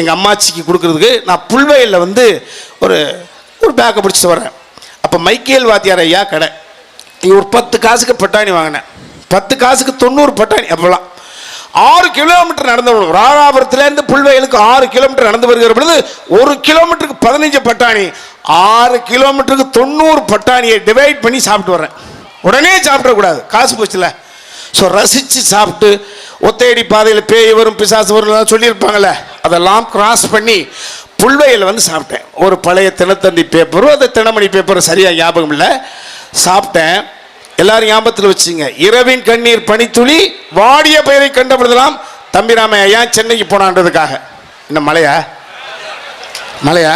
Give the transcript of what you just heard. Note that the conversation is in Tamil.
எங்கள் அம்மாச்சிக்கு கொடுக்கறதுக்கு நான் புல்வயலில் வந்து ஒரு ஒரு பேக்கை பிடிச்சிட்டு வரேன் அப்போ மைக்கேல் வாத்தியார் ஐயா கடை. ஒரு பத்து காசுக்கு பட்டாணி வாங்கினேன். பத்து காசுக்கு தொண்ணூறு பட்டாணி அப்போல்லாம். ஆறு கிலோமீட்டர் நடந்து வரணும். ராராபுரத்துலேருந்து புல்வயலுக்கு ஆறு கிலோமீட்டர் நடந்து வருகிற பொழுது ஒரு கிலோமீட்டருக்கு பதினஞ்சு பட்டாணி ஆறு கிலோமீட்டருக்கு தொண்ணூறு பட்டாணியை டிவைட் பண்ணி சாப்பிட்டு வரேன் உடனே சாப்பிடக்கூடாது. காசு போச்சுல. ஸோ ரசித்து சாப்பிட்டு ஒத்தையடி பாதையில் பேய் வரும் பிசாசு வரும் சொல்லியிருப்பாங்கல்ல. அதெல்லாம் கிராஸ் பண்ணி புல்வயல் வந்து சாப்பிட்டேன். ஒரு பழைய தினத்தந்தி பேப்பரும் அந்த தினமணி பேப்பரும் சரியாக ஞாபகம் இல்லை. சாப்பிட்டேன். எல்லாரும் ஞாபகத்தில் வச்சுங்க. இரவின் கண்ணீர் பனித்துளி வாடிய பெயரை கண்டபொழுதெல்லாம் தம்பிராமையா ஏன் சென்னைக்கு போனான்றதுக்காக? என்ன மலையா? மலையா?